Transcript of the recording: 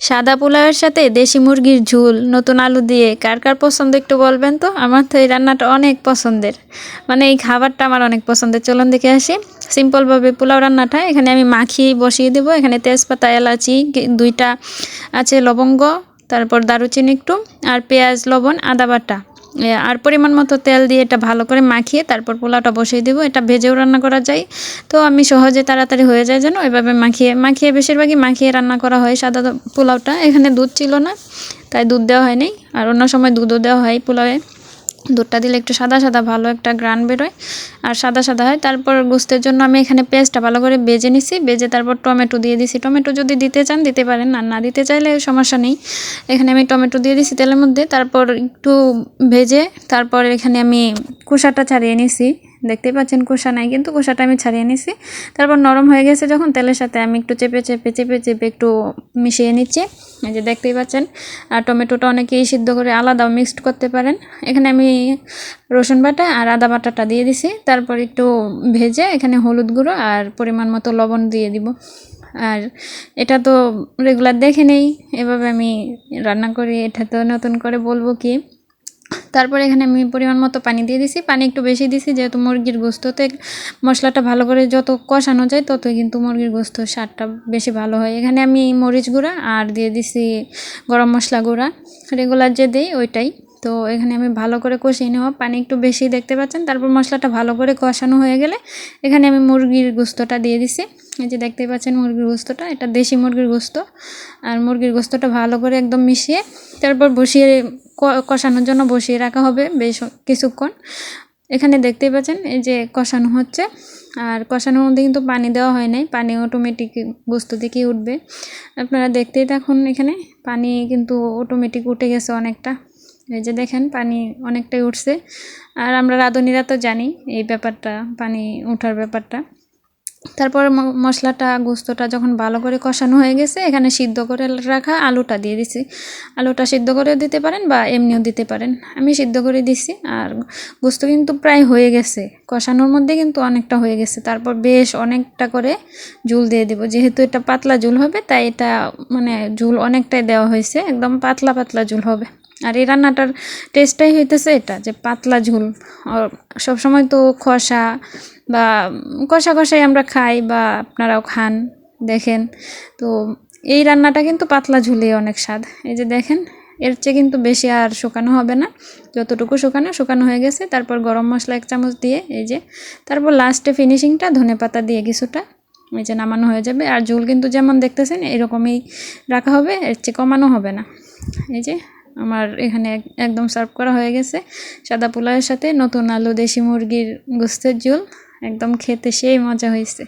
সাদা পোলাওয়ের সাথে দেশি মুরগির ঝোল, নতুন আলু দিয়ে, কার কার পছন্দ একটু বলবেন তো? আমার তো এই রান্নাটা অনেক পছন্দের। মানে এই খাবারটা আমার অনেক পছন্দের। চলুন দেখে আসি। সিম্পলভাবে পোলাও রান্নাটা, এখানে আমি মাখিয়ে বসিয়ে দেবো। এখানে তেজপাতা, এলাচি দুইটা আছে লবঙ্গ, তারপর দারুচিনি একটু, আর পেঁয়াজ, লবণ, আদা বাটা। আর পরিমাণ মতো তেল দিয়ে এটা ভালো করে মাখিয়ে তারপর পোলাওটা বসিয়ে দেবো। এটা ভেজেও রান্না করা যায়। তো আমি সহজে তাড়াতাড়ি হয়ে যায় যেন এভাবে মাখিয়ে মাখিয়ে বেশিরভাগই মাখিয়ে রান্না করা হয় সাদা পোলাওটা। এখানে দুধ ছিল না, তাই দুধ দেওয়া হয়নি। আর অন্য সময় দুধও দেওয়া হয় পোলাওয়ে। দুধটা দিলে একটু সাদা সাদা ভালো একটা গ্রান বেরোয়। আর সাদা সাদা হয়, তারপর গোস্তের জন্য আমি এখানে পেস্টটা ভালো করে বেজে নিছি। বেজে তারপর টমেটো দিয়ে দিছি। টমেটো যদি দিতে চান, দিতে পারেন। আর না দিতে চাইলে সমস্যা নেই। এখানে আমি টমেটো দিয়ে দিছি তেলের মধ্যে। তারপর একটু ভেজে তারপর এখানে আমি খোসাটা ছাড়িয়ে নিছি। দেখতেই পাচ্ছেন খোসা নাই, কিন্তু খোসাটা আমি ছাড়িয়ে নিছি। তারপর নরম হয়ে গেছে যখন, তেলের সাথে আমি একটু চেপে চেপে চেপে চেপে একটু মিশিয়ে নিচ্ছি। এই যে দেখতেই পাচ্ছেন, আর টমেটোটা অনেকেই সিদ্ধ করে আলাদাও মিক্সড করতে পারেন। এখানে আমি রসুন বাটা আর আদা বাটাটা দিয়ে দিছি। তারপর একটু ভেজে এখানে হলুদ গুঁড়ো আর পরিমাণ মতো লবণ দিয়ে দিব। আর এটা তো রেগুলার দেখে নেই। এভাবে আমি রান্না করি, এটা তো নতুন করে বলব কি? তারপরে এখানে আমি পরিমাণ মতো পানি দিয়ে দিছি। পানি একটু বেশি দিছি, যেহেতু মুরগির গোস্ততে মশলাটা ভালো করে যত কষানো যায়, ততই কিন্তু মুরগির গোস্ত স্বাদটা বেশি ভালো হয়। এখানে আমি মরিচ গুঁড়া আর দিয়ে দিছি গরম মশলা গুঁড়া। রেগুলার যে দিই ওইটাই। তো এখানে আমি ভালো করে কষিয়ে নেওয়া। পানি একটু বেশি দেখতে পাচ্ছেন। তারপর মশলাটা ভালো করে কষানো হয়ে গেলে এখানে আমি মুরগির গোস্তটা দিয়ে দিছি। এই যে দেখতে পাচ্ছেন মুরগির গোস্তটা। এটা দেশি মুরগির গোস্ত। আর মুরগির গোস্তটা ভালো করে একদম মিশিয়ে তারপর বসিয়ে কষানোর জন্য বসিয়ে রাখা হবে বেশ কিছুক্ষণ। এখানে দেখতেই পাচ্ছেন এই যে কষানো হচ্ছে। আর কষানোর মধ্যে কিন্তু পানি দেওয়া হয় নাই, পানি অটোমেটিক বস্তু থেকেই উঠবে? আপনারা দেখতেই থাকুন এখানে, পানি কিন্তু অটোমেটিক উঠে গেছে অনেকটা। এই যে দেখেন, পানি অনেকটাই উঠছে। আর আমরা রাঁধুনিরা তো জানি এই ব্যাপারটা, পানি ওঠার ব্যাপারটা। তারপর মশলাটা, গোস্তটা যখন ভালো করে কষানো হয়ে গেছে, এখানে সিদ্ধ করে রাখা আলুটা দিয়ে দিছি। আলুটা সিদ্ধ করে দিতে পারেন বা এমনিও দিতে পারেন। আমি সিদ্ধ করে দিছি আর গোস্ত কিন্তু প্রায় হয়ে গেছে। কষানোর মধ্যে কিন্তু অনেকটা হয়ে গেছে। তারপর বেশ অনেকটা করে ঝুল দিয়ে দেবো। যেহেতু এটা পাতলা ঝুল হবে, তাই এটা মানে ঝুল অনেকটাই দেওয়া হয়েছে। একদম পাতলা পাতলা ঝুল হবে। আর এই রান্নাটার টেস্টটাই হইতেছে এটা, যে পাতলা ঝুল। সবসময় তো খসা বা কষা কষাই আমরা খাই বা আপনারাও খান, দেখেন। তো এই রান্নাটা কিন্তু পাতলা ঝুলে অনেক স্বাদ। এই যে দেখেন, এর চেয়ে কিন্তু বেশি আর শুকানো হবে না। যতটুকু শুকানো শুকানো হয়ে গেছে। তারপর গরম মশলা এক চামচ দিয়ে, এই যে, তারপর লাস্টে ফিনিশিংটা ধনে পাতা দিয়ে কিছুটা, এই যে নামানো হয়ে যাবে। আর ঝুল কিন্তু যেমন দেখতেছেন, এরকমই রাখা হবে, এর চেয়ে কমানো হবে না। এই যে আমার এখানে এক- একদম সার্ভ করা হয়ে গেছে। সাদা পোলাওয়ের সাথে নতুন আলু দেশি মুরগির গোস্তের ঝোল। একদম খেতে সেই মজা হয়েছে।